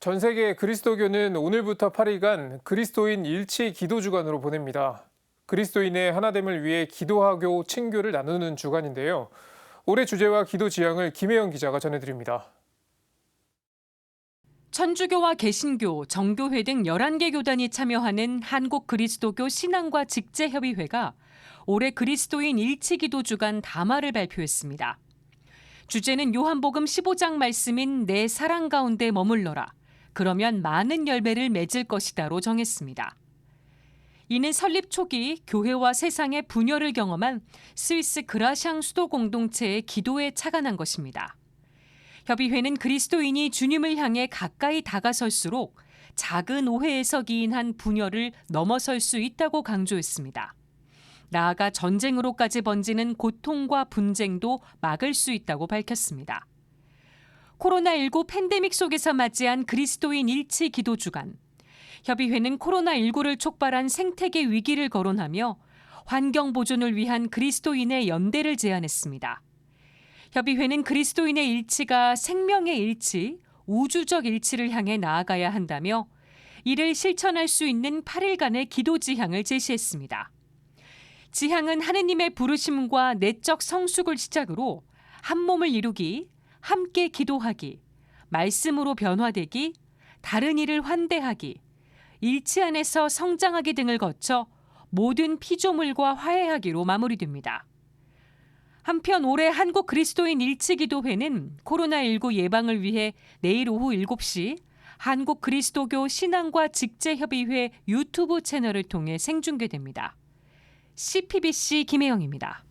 전 세계 그리스도교는 오늘부터 8일간 그리스도인 일치 기도 주간으로 보냅니다. 그리스도인의 하나됨을 위해 기도하고 친교를 나누는 주간인데요. 올해 주제와 기도 지향을 김혜영 기자가 전해드립니다. 천주교와 개신교, 정교회 등 11개 교단이 참여하는 한국 그리스도교 신앙과 직제협의회가 올해 그리스도인 일치기도 주간 담화를 발표했습니다. 주제는 요한복음 15장 말씀인 내 사랑 가운데 머물러라. 그러면 많은 열매를 맺을 것이다로 정했습니다. 이는 설립 초기 교회와 세상의 분열을 경험한 스위스 그라샹 수도 공동체의 기도에 착안한 것입니다. 협의회는 그리스도인이 주님을 향해 가까이 다가설수록 작은 오해에서 기인한 분열을 넘어설 수 있다고 강조했습니다. 나아가 전쟁으로까지 번지는 고통과 분쟁도 막을 수 있다고 밝혔습니다. 코로나19 팬데믹 속에서 맞이한 그리스도인 일치 기도 주간. 협의회는 코로나19를 촉발한 생태계 위기를 거론하며 환경 보존을 위한 그리스도인의 연대를 제안했습니다. 협의회는 그리스도인의 일치가 생명의 일치, 우주적 일치를 향해 나아가야 한다며 이를 실천할 수 있는 8일간의 기도 지향을 제시했습니다. 지향은 하느님의 부르심과 내적 성숙을 시작으로 한 몸을 이루기, 함께 기도하기, 말씀으로 변화되기, 다른 이를 환대하기, 일치 안에서 성장하기 등을 거쳐 모든 피조물과 화해하기로 마무리됩니다. 한편 올해 한국 그리스도인 일치기도회는 코로나19 예방을 위해 내일 오후 7시 한국 그리스도교 신앙과 직제협의회 유튜브 채널을 통해 생중계됩니다. CPBC 김혜영입니다.